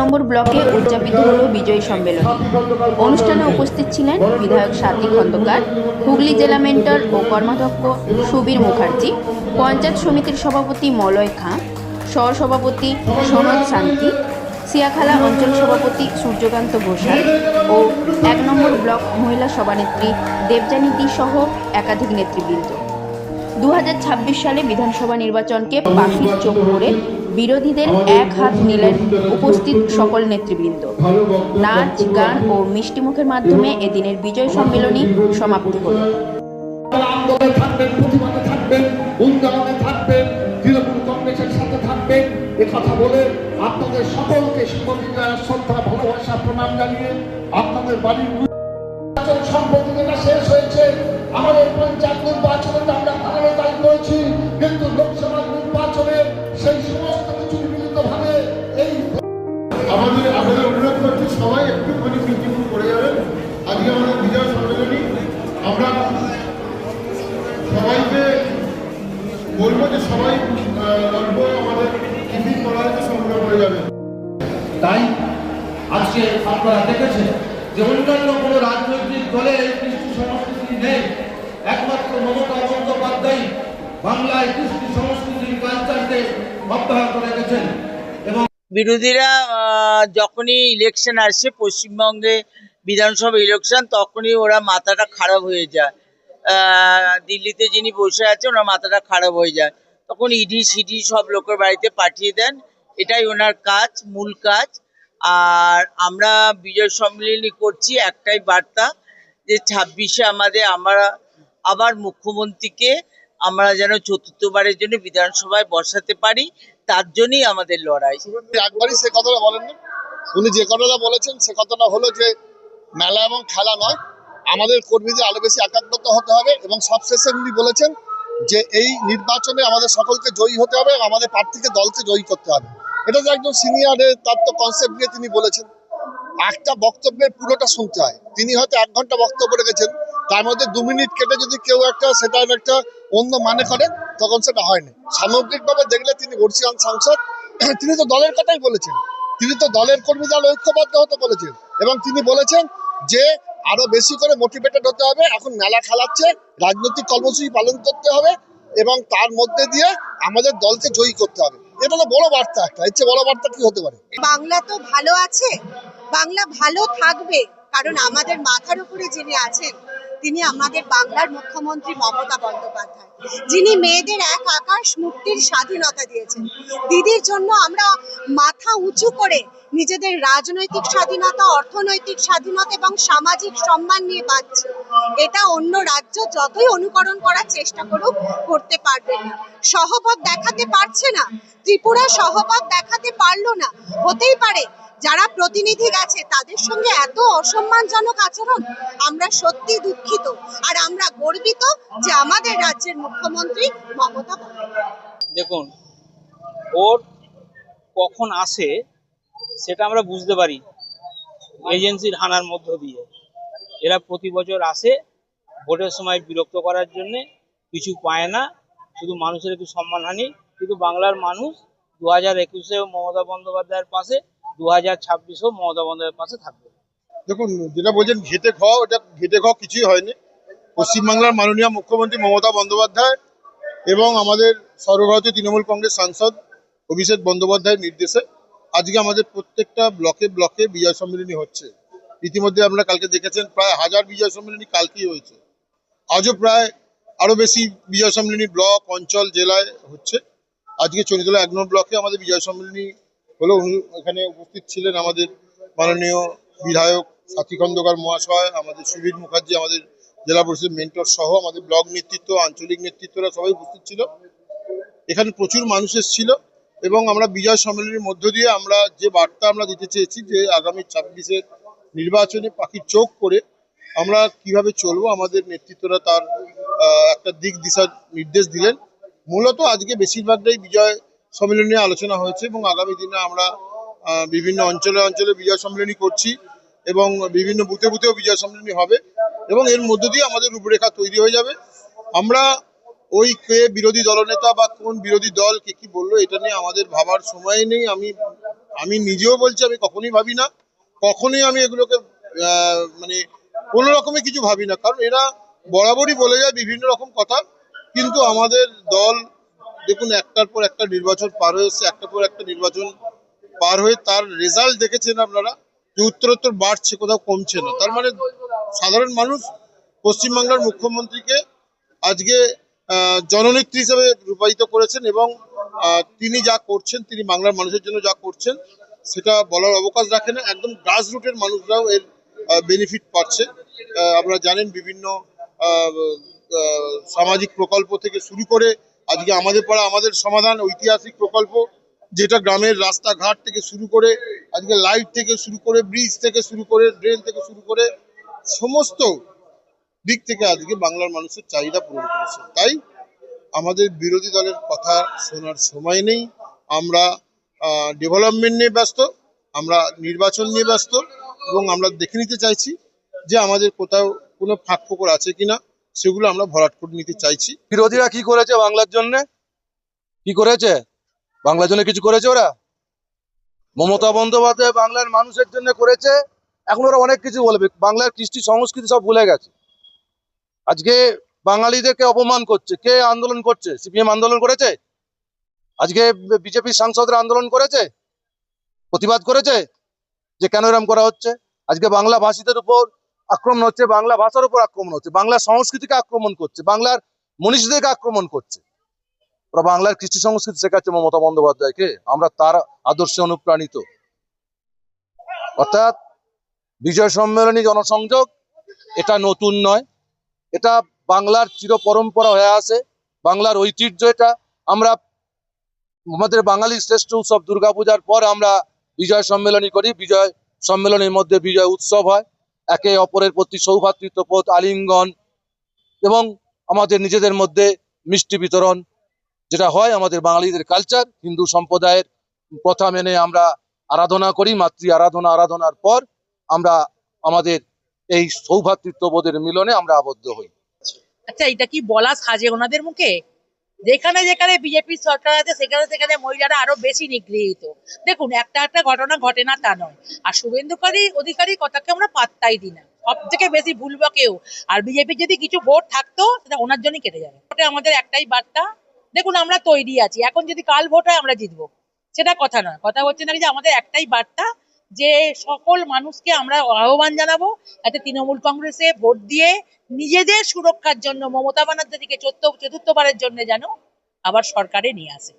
নম্বর ব্লকে উদযাপিত হল বিজয়ী সম্মেলন। অনুষ্ঠানে উপস্থিত ছিলেন বিধায়ক সাথী খন্দকার, হুগলি জেলা মেন্টর ও কর্মাধ্যক্ষ সুবীর মুখার্জি, পঞ্চায়েত সমিতির সভাপতি মলয় খাঁ সহসভাপতি সনদ শান্তি, সিয়াখালা অঞ্চল সভাপতি সূর্যকান্ত ঘোষাল ও এক নম্বর ব্লক মহিলা সভানেত্রী দেবযানী দি সহ একাধিক নেতৃবৃন্দ। দু হাজার ছাব্বিশ সালে বিধানসভা নির্বাচনকে পাখির চোখ করে বিরোধীদের এক হাত নিলেন উপস্থিত সকল নেতৃবৃন্দ। নাচ গান ও মিষ্টিমুখের মাধ্যমে এদিনের বিজয় সম্মেলনী সমাপ্তি হল। আন্দোলনে থাকবেন প্রতিবাদে থাকবেন উন্নয়নে থাকবেন তৃণমূল কংগ্রেসের সাথে থাকবেন। এ কথা বলে আপনাদের সকলকে শ্রদ্ধা ভালোবাসা প্রণাম জানিয়ে আপনাদের বাড়ির সম্পত্তি শেষ হয়েছে। আমাদের পঞ্চায়েত আপনারা দেখেছেন যে অন্যান্য কোনো রাজনৈতিক দলে এই কৃষ্টি সংস্কৃতি নেই। একমাত্র মমতা বন্দ্যোপাধ্যায় বাংলায় কৃষ্টি সংস্কৃতির কালচারকে অব্যাহত রেখেছেন এবং বিরোধীরা যখনই ইলেকশন আসে, পশ্চিমবঙ্গে বিধানসভা ইলেকশন তখনই ওরা মাথাটা খারাপ হয়ে যায়। দিল্লিতে যিনি বসে আছে ওনার মাথাটা খারাপ হয়ে যায়। তখন ইডি, সিডি সব লোকের বাড়িতে পাঠিয়ে দেন। এটাই ওনার কাজ, মূল কাজ। আর আমরা বিজয় সম্মিলনী করছি, একটাই বার্তা যে ছাব্বিশে আমাদের আমরা আবার মুখ্যমন্ত্রীকে আমরা যেন চতুর্থবারের জন্য বিধানসভায় বসাতে পারি, তার জন্যই আমাদের লড়াই। একবারই সে কথাটা বলেন না উনি যে কথাটা বলেছেন, সে কথাটা হলো যে মেলা এবং খেলা নয়, আমাদের কর্মীদের আরও বেশি একাগ্রত হতে হবে এবং সবশেষে উনি বলেছেন যে এই নির্বাচনে আমাদের সকলকে জয়ী হতে হবে আমাদের প্রার্থীকে দলকে জয়ী করতে হবে। এটা তো একজন সিনিয়রের তার তো কনসেপ্ট নিয়ে তিনি বলেছেন। একটা বক্তব্যের পুরোটা শুনতে হয়। তিনি হয়তো এক ঘণ্টা বক্তব্য রেখেছেন, তার মধ্যে দু মিনিট কেটে যদি কেউ একটা সেটার একটা অন্য মানে করেন, তখন সেটা হয়নি। সামগ্রিকভাবে দেখলে তিনি বর্ষিয়ান সাংসদ। তিনি তো দলের কথাই বলেছেন। তিনি তো দলের কর্মীদের ঐক্যবদ্ধ হতে বলেছেন। এবং তিনি বলেছেন যে আরও বেশি করে মোটিভেটেড হতে হবে। এখন মেলা খেলাচ্ছে, রাজনৈতিক কর্মসূচি পালন করতে হবে এবং তার মধ্যে দিয়ে আমাদের দলকে জয়ী করতে হবে। এটা তো বড় বার্তা একটা। ইচ্ছে বড় বার্তা কি হতে পারে? বাংলা তো ভালো আছে, বাংলা ভালো থাকবে, কারণ আমাদের মাথার উপরে যিনি আছেন তিনি আমাদের বাংলার মুখ্যমন্ত্রী মমতা বন্দ্যোপাধ্যায়, যিনি মেয়েদের এক আকাশ মুক্তির স্বাধীনতা দিয়েছেন। দিদির জন্য আমরা মাথা উঁচু করে নিজেদের রাজনৈতিক স্বাধীনতা, অর্থনৈতিক স্বাধীনতা এবং সামাজিক সম্মান নিয়ে বাঁচছি। এটা অন্য রাজ্য যতই অনুকরণ করার চেষ্টা করুক, করতে পারবে না। সহপথ দেখাতে পারছে না। ত্রিপুরা সহপথ দেখাতে পারল না। হতেই পারে যারা প্রতিনিধি গেছে, তাদের সঙ্গে এত অসম্মানজনক আচরণ আমরা সত্যি দুঃখিত। আর আমরা গর্বিত যে আমাদের রাজ্যের মুখ্যমন্ত্রী মমতা দেখুন, ভোট কখন আসে সেটা আমরা বুঝতে পারি এজেন্সির হানার মধ্য দিয়ে। এরা প্রতি বছর আসে ভোটের সময় বিরক্ত করার জন্যে, কিছু পায় না, শুধু মানুষের একটু সম্মানহানি। কিন্তু বাংলার মানুষ দু হাজার একুশেও মমতা বন্দ্যোপাধ্যায়ের পাশে দু ছাব্বিশেও মমতা পাশে থাকবে। দেখুন, যেটা বলছেন কিছুই হয়নি। পশ্চিমবাংলার মাননীয় মুখ্যমন্ত্রী মমতা বন্দ্যোপাধ্যায় এবং আমাদের সর্বভারতীয় তৃণমূল কংগ্রেস সাংসদ অভিষেক বন্দ্যোপাধ্যায়ের নির্দেশে আজকে আমাদের প্রত্যেকটা ব্লকে ব্লকে বিজয় সম্মেলনী হচ্ছে। ইতিমধ্যে আমরা কালকে দেখেছেন প্রায় হাজার বিজয় সম্মেলনী কালকেই হয়েছে। আজও প্রায় আরও বেশি বিজয় সম্মেলনী ব্লক, অঞ্চল, জেলায় হচ্ছে। আজকে চনিতলা এক নম্বর ব্লকে আমাদের বিজয় সম্মেলনী হলো এখানে উপস্থিত ছিলেন আমাদের মাননীয় বিধায়ক সাথী খন্দকার মহাশয়, আমাদের সুবীর মুখার্জি, আমাদের জেলা পরিষদের মেন্টর সহ আমাদের ব্লক নেতৃত্ব, আঞ্চলিক নেতৃত্বরা সবাই উপস্থিত ছিল। এখানে প্রচুর মানুষ এসেছিল এবং আমরা বিজয় সম্মেলনের মধ্য দিয়ে আমরা যে বার্তা আমরা দিতে চেয়েছি যে আগামী ছাব্বিশের নির্বাচনে পাখির চোখ করে আমরা কীভাবে চলবো, আমাদের নেতৃত্বরা তার একটা দিক দিশার নির্দেশ দিলেন। মূলত আজকে বেশিরভাগটাই বিজয় সম্মেলন নিয়ে আলোচনা হয়েছে এবং আগামী দিনে আমরা বিভিন্ন অঞ্চলে অঞ্চলে বিজয় সম্মেলনী করছি এবং বিভিন্ন বুথে বুথেও বিজয় সম্মেলনী হবে এবং এর মধ্য দিয়ে আমাদের রূপরেখা তৈরি হয়ে যাবে। আমরা ওই কে বিরোধী দলনেতা বা কোন বিরোধী দল কে কি বলল এটা নিয়ে আমাদের ভাবার সময় নেই। আমি আমি নিজেও বলছি, আমি কখনোই ভাবি না। কখনোই আমি এগুলোকে মানে কোনো রকমে কিছু ভাবি না। কারণ এরা বরাবরই বলে যায় বিভিন্ন রকম কথা, কিন্তু আমাদের দল দেখুন, একটার পর একটা নির্বাচন পার হয়ে এসছে, একটার পর একটা নির্বাচন পার হয়ে তার রেজাল্ট দেখেছেন আপনারা যে উত্তরোত্তর বাড়ছে, কোথাও কমছে না। তার মানে সাধারণ মানুষ পশ্চিমবাংলার মুখ্যমন্ত্রীকে আজকে জননেত্রী হিসেবে রূপায়িত করেছেন এবং তিনি যা করছেন, তিনি বাংলার মানুষের জন্য যা করছেন, সেটা বলার অবকাশ রাখে না। একদম গ্রাস রুটের মানুষরাও এর বেনিফিট পাচ্ছে। আপনারা জানেন বিভিন্ন সামাজিক প্রকল্প থেকে শুরু করে আজকে আমাদের পাড়া আমাদের সমাধান, ঐতিহাসিক প্রকল্প, যেটা গ্রামের রাস্তাঘাট থেকে শুরু করে, আজকে লাইট থেকে শুরু করে ব্রিজ থেকে শুরু করে ড্রেন থেকে শুরু করে, সমস্ত দিক থেকে আজকে বাংলার মানুষের চাহিদা পূরণ করেছে। তাই আমাদের বিরোধী দলের কথা শোনার সময় নেই। আমরা ডেভেলপমেন্ট নিয়ে ব্যস্ত, আমরা নির্বাচন নিয়ে ব্যস্ত, এবং আমরা দেখে নিতে চাইছি যে আমাদের কোথাও কোনো ফাঁক ফোকর আছে কিনা। সেগুলো আমরা ভরাট করে নিতে চাইছি। বিরোধীরা কি করেছে বাংলার জন্য? কি করেছে? বাংলার জন্য কিছু করেছে ওরা? মমতা বন্দ্যোপাধ্যায় বাংলার মানুষের জন্য করেছে। এখন ওরা অনেক কিছু বলবে। বাংলার কৃষ্টি সংস্কৃতি সব ভুলে গেছে। আজকে বাঙালিদেরকে অপমান করছে। কে আন্দোলন করছে? সিপিএম আন্দোলন করেছে? আজকে বিজেপির সাংসদরা আন্দোলন করেছে? প্রতিবাদ করেছে? যে কেন এরম করা হচ্ছে? আজকে বাংলা ভাষীদের উপর আক্রমণ হচ্ছে, বাংলা ভাষার উপর আক্রমণ হচ্ছে, বাংলা সংস্কৃতিকে আক্রমণ করছে, বাংলার মনীষীদেরকে আক্রমণ করছে। ওরা বাংলার কৃষ্টি সংস্কৃতি শেখাচ্ছে মমতা বন্দ্যোপাধ্যায়কে, আমরা তার আদর্শে অনুপ্রাণিত। অর্থাৎ বিজয় সম্মেলনী জনসংযোগ, এটা নতুন নয়, এটা বাংলার চির পরম্পরা হয়ে আসে বাংলার ঐতিহ্য এটা। আমরা আমাদের বাঙালির শ্রেষ্ঠ উৎসব দুর্গাপূজার পর আমরা বিজয় সম্মেলনী করি, বিজয় সম্মেলনের মধ্যে বিজয় উৎসব হয়। একে অপরের প্রতি সৌভাতৃত্ববোধ, আলিঙ্গন এবং আমাদের নিজেদের মধ্যে মিষ্টি বিতরণ, যেটা হয় আমাদের বাঙালিদের কালচার হিন্দু সম্প্রদায়ের প্রথা মেনে আমরা আরাধনা করি, মাতৃ আরাধনা, আরাধনার পর আমরা আমাদের এই সৌভাতৃত্ববোধের মিলনে আমরা আবদ্ধ হই। আচ্ছা এটা কি বলা সাজে ওনাদের মুখে? যেখানে যেখানে বিজেপির সরকার আছে, সেখানে সেখানে মহিলারা আরও বেশি নিগৃহীত। দেখুন, একটা একটা ঘটনা ঘটে না তা নয়। আর শুভেন্দুকারী অধিকারী কথাকে আমরা পাত্তাই দিই না। সব থেকে বেশি ভুলবো কেউ। আর বিজেপির যদি কিছু ভোট থাকতো, সেটা ওনার জন্যই কেটে যাবে। ভোটে আমাদের একটাই বার্তা। দেখুন, আমরা তৈরি আছি। এখন যদি কাল ভোট হয়, আমরা জিতবো। সেটা কথা নয়। কথা হচ্ছে না যে আমাদের একটাই বার্তা। যে সকল মানুষকে আমরা আহ্বান জানাব, যাতে তৃণমূল কংগ্রেসে ভোট দিয়ে নিজেদের সুরক্ষার জন্য মমতা ব্যানার্জিকে চতুর্থ চতুর্থবারের জন্য যেন আবার সরকারে নিয়ে আসে।